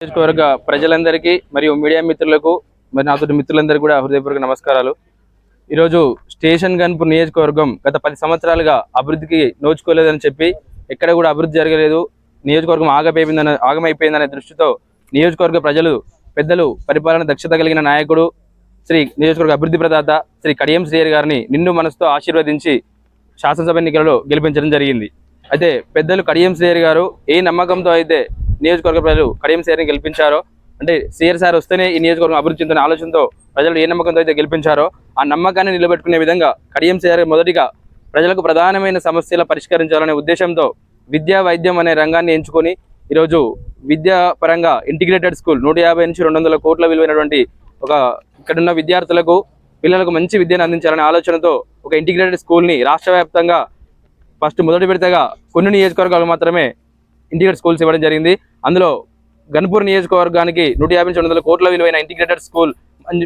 నియోజకవర్గ ప్రజలందరికీ మరియు మీడియా మిత్రులకు మరి నాతో మిత్రులందరికీ కూడా హృదయపూర్వక నమస్కారాలు. ఈరోజు స్టేషన్ గన్పూర్ నియోజకవర్గం గత పది సంవత్సరాలుగా అభివృద్ధికి నోచుకోలేదని చెప్పి ఎక్కడ కూడా అభివృద్ధి జరగలేదు. నియోజకవర్గం ఆగమైపోయిందనే ఆగమైపోయిందనే దృష్టితో నియోజకవర్గ ప్రజలు పెద్దలు పరిపాలన దక్షత కలిగిన నాయకుడు శ్రీ నియోజకవర్గ అభివృద్ధి ప్రదాత శ్రీ కడియం శ్రీయర్ గారిని నిండు మనసుతో ఆశీర్వదించి శాసనసభ ఎన్నికలలో గెలిపించడం జరిగింది. అయితే పెద్దలు కడియం శ్రీయర్ గారు ఏ నమ్మకంతో అయితే నియోజకవర్గ ప్రజలు కడియం సేరని గెలిపించారో అంటే సీఆర్ సార్ వస్తేనే ఈ నియోజకవర్గం అభివృద్ధి చెందిన ఆలోచనతో ప్రజలు ఏ నమ్మకంతో అయితే గెలిపించారో ఆ నమ్మకాన్ని నిలబెట్టుకునే విధంగా కడియం సేర మొదటిగా ప్రజలకు ప్రధానమైన సమస్యలు పరిష్కరించాలనే ఉద్దేశంతో విద్యా వైద్యం అనే రంగాన్ని ఎంచుకొని ఈరోజు విద్యా పరంగా ఇంటిగ్రేటెడ్ స్కూల్ నూట యాభై నుంచి రెండు వందల కోట్ల విలువైనటువంటి ఒక ఇక్కడున్న విద్యార్థులకు పిల్లలకు మంచి విద్యను అందించాలనే ఆలోచనతో ఒక ఇంటిగ్రేటెడ్ స్కూల్ని రాష్ట్ర వ్యాప్తంగా ఫస్ట్ మొదటి పెడితేగా కొన్ని నియోజకవర్గాలు మాత్రమే ఇంటిగ్రేటెడ్ స్కూల్స్ ఇవ్వడం జరిగింది. అందులో గన్పూర్ నియోజకవర్గానికి నూట యాభై నుంచి రెండు వందల కోట్ల విలువైన ఇంటిగ్రేటెడ్ స్కూల్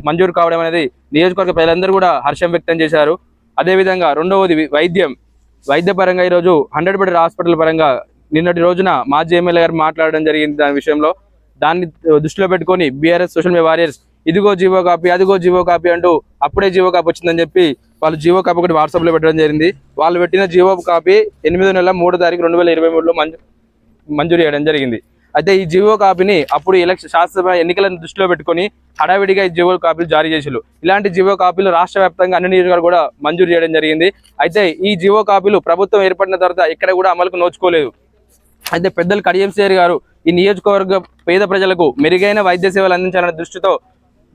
మంజూరు కావడం అనేది నియోజకవర్గ ప్రజలందరూ కూడా హర్షం వ్యక్తం చేశారు. అదేవిధంగా రెండవది వైద్యం వైద్య. పరంగా ఈరోజు హండ్రెడ్ బెడ్ హాస్పిటల్ పరంగా నిన్నటి రోజున మాజీ ఎమ్మెల్యే గారు మాట్లాడడం జరిగింది దాని విషయంలో. దాన్ని దృష్టిలో పెట్టుకొని బీఆర్ఎస్ సోషల్ మీడియా వారియర్స్ ఇదిగో జీవో కాపీ అదిగో జీవో కాపీ అంటూ అప్పుడే జీవో కాపీ వచ్చిందని చెప్పి వాళ్ళు జీవో కాపీ ఒకటి వాట్సాప్లో పెట్టడం జరిగింది. వాళ్ళు పెట్టిన జీవో కాపీ ఎనిమిదో నెల మూడో తారీఖు రెండు వేల ఇరవై మూడులో మంజూరు మంజూరు చేయడం జరిగింది. అయితే ఈ జీవో కాపీని అప్పుడు ఎలక్షన్ శాసనసభ ఎన్నికలను దృష్టిలో పెట్టుకొని హడావిడిగా ఈ జీవో కాపీలు జారీ చేసారు ఇలాంటి జీవో కాపీలు రాష్ట్ర వ్యాప్తంగా అన్ని నియోజకవర్గాలు కూడా మంజూరు చేయడం జరిగింది. అయితే ఈ జీవో కాపీలు ప్రభుత్వం ఏర్పడిన తర్వాత ఎక్కడ కూడా అమలుకు నోచుకోలేదు. అయితే పెద్దలు కడియం సేర్ గారు ఈ నియోజకవర్గ పేద ప్రజలకు మెరుగైన వైద్య సేవలు అందించాలనే దృష్టితో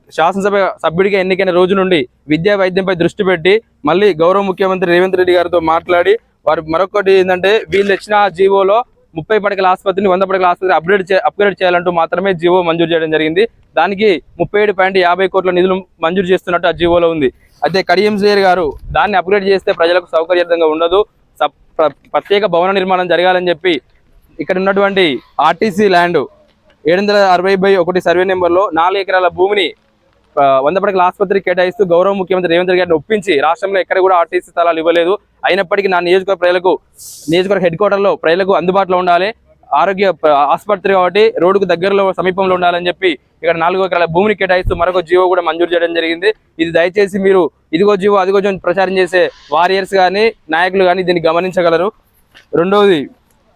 శాసనసభ సభ్యుడిగా ఎన్నికైన రోజు నుండి విద్యా వైద్యంపై దృష్టి పెట్టి మళ్ళీ గౌరవ ముఖ్యమంత్రి రేవంత్ రెడ్డి గారితో మాట్లాడి వారు మరొకటి ఏంటంటే వీళ్ళు ఇచ్చిన జీవోలో ముప్పై పడకల ఆసుపత్రిని వంద పడకల ఆసుపత్రి అప్గ్రేడ్ అప్గ్రేడ్ చేయాలంటూ మాత్రమే జీవో మంజూరు చేయడం జరిగింది. దానికి ముప్పై ఏడు పాయింట్ యాభై కోట్ల నిధులు మంజూరు చేస్తున్నట్టు ఆ జీవోలో ఉంది. అయితే కడియం గారు దాన్ని అప్గ్రేడ్ చేస్తే ప్రజలకు సౌకర్యవంతంగా ఉండదు. సప్- ప్ర- ప్రత్యేక భవన నిర్మాణం జరగాలని చెప్పి ఇక్కడ ఉన్నటువంటి ఆర్టీసీ ల్యాండ్ ఏడు వందల అరవై బై ఒకటి సర్వే నెంబర్లో నాలుగు ఎకరాల భూమిని వంద పడకల ఆసుపత్రికి కేటాయిస్తూ గౌరవ ముఖ్యమంత్రి రేవంత్ రెడ్డి గారిని ఒప్పించి రాష్ట్రంలో ఎక్కడ కూడా ఆర్టీసీ స్థలాలు ఇవ్వలేదు. అయినప్పటికీ నా నియోజకవర్గ ప్రజలకు నియోజకవర్గ హెడ్ క్వార్టర్లో ప్రజలకు అందుబాటులో ఉండాలి. ఆరోగ్య ఆసుపత్రి కాబట్టి రోడ్డుకు దగ్గరలో సమీపంలో ఉండాలని చెప్పి ఇక్కడ నాలుగు ఎకరాల భూమిని కేటాయిస్తూ మరొక జీవో కూడా మంజూరు చేయడం జరిగింది. ఇది దయచేసి మీరు ఇదిగో జీవో అదిగో జీవో ప్రచారం చేసే వారియర్స్ కానీ నాయకులు కానీ దీన్ని గమనించగలరు. రెండవది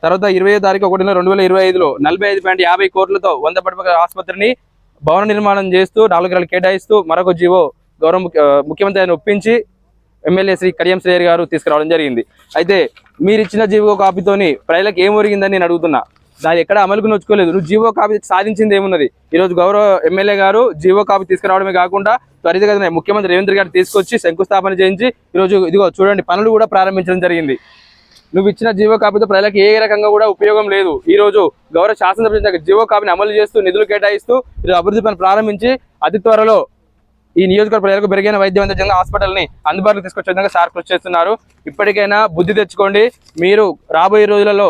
తర్వాత ఇరవై తారీఖు ఒకటి రెండు వేల ఇరవై ఐదులో నలభై ఐదు పాయింట్ యాభై కోట్లతో వంద పడపక ఆసుపత్రిని భవన నిర్మాణం చేస్తూ నాలుగు ఎకరాలు కేటాయిస్తూ మరొక జీవో గౌరవ ముఖ్యమంత్రి ఆయన ఒప్పించి ఎమ్మెల్యే శ్రీ కడియం శ్రేయర్ గారు తీసుకురావడం జరిగింది. అయితే మీరు ఇచ్చిన జీవో కాపీతోని ప్రజలకు ఏం ఒరిగిందని నేను అడుగుతున్నా. దాని ఎక్కడ అమలుకు నోచుకోలేదు నువ్వు జీవో కాపీ సాధించింది ఏమున్నది? ఈరోజు గౌరవ ఎమ్మెల్యే గారు జీవో కాపీ తీసుకురావడమే కాకుండా త్వరితగతిన ముఖ్యమంత్రి రేవంత్ గారు తీసుకొచ్చి శంకుస్థాపన చేయించి ఈరోజు ఇదిగో చూడండి పనులు కూడా ప్రారంభించడం జరిగింది. నువ్వు ఇచ్చిన జీవో కాపీతో ప్రజలకు ఏ రకంగా కూడా ఉపయోగం లేదు. ఈ రోజు గౌరవ శాసనసభ జీవో కాపీని అమలు చేస్తూ నిధులు కేటాయిస్తూ ఇది అభివృద్ధి పని ప్రారంభించి అతి త్వరలో ఈ నియోజకవర్గ ప్రజలకు మెరుగైన వైద్యం అందించే హాస్పిటల్ని అందుబాటులో తీసుకొచ్చే విధంగా సార్ కృషి చేస్తున్నారు. ఇప్పటికైనా బుద్ధి తెచ్చుకోండి. మీరు రాబోయే రోజులలో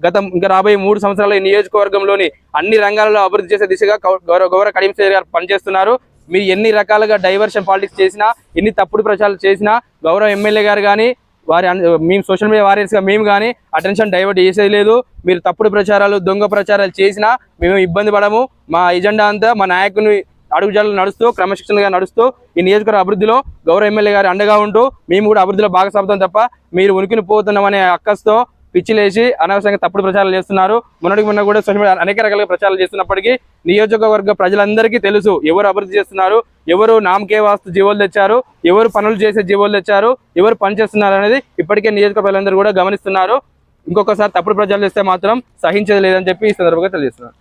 గత ఇంకా రాబోయే మూడు సంవత్సరాల ఈ నియోజకవర్గంలోని అన్ని రంగాలలో అభివృద్ధి చేసే దిశగా గౌ- గౌరవ గౌరవ కడియం గారు పనిచేస్తున్నారు. మీరు ఎన్ని రకాలుగా డైవర్షన్ పాలిటిక్స్ చేసినా ఎన్ని తప్పుడు ప్రచారాలు చేసినా గౌరవ ఎమ్మెల్యే గారు కానీ వారి అన్- మేము సోషల్ మీడియా వారియర్స్గా మేము కానీ అటెన్షన్ డైవర్ట్ చేసేది లేదు. మీరు తప్పుడు ప్రచారాలు దొంగ ప్రచారాలు చేసినా మేము ఇబ్బంది పడము. మా ఎజెండా అంతా మా నాయకుని అడుగుజాడలు నడుస్తూ క్రమశిక్షణగా నడుస్తూ ఈ నియోజకవర్గ అభివృద్ధిలో గౌరవ ఎమ్మెల్యే గారు అండగా ఉంటూ మేము కూడా అభివృద్ధిలో భాగస్వామ్యం తప్ప మీరు ఉనికిని పోతున్నామనే అక్కస్తో పిచ్చిలేసి అనవసరంగా తప్పుడు ప్రచారాలు చేస్తున్నారు. మొన్నటికి మొన్న కూడా సోషల్ మీడియా అనేక రకాల ప్రచారాలు చేస్తున్నప్పటికీ నియోజకవర్గ ప్రజలందరికీ తెలుసు ఎవరు అభివృద్ధి చేస్తున్నారు ఎవరు నామకే వాస్తు జీవోలు తెచ్చారు ఎవరు పనులు చేసే జీవోలు తెచ్చారు ఎవరు పని చేస్తున్నారు అనేది ఇప్పటికే నియోజకవర్గ ప్రజలందరూ కూడా గమనిస్తున్నారు. ఇంకొకసారి తప్పుడు ప్రచారాలు చేస్తే మాత్రం సహించేది లేదని చెప్పి ఈ సందర్భంగా తెలియజేస్తున్నారు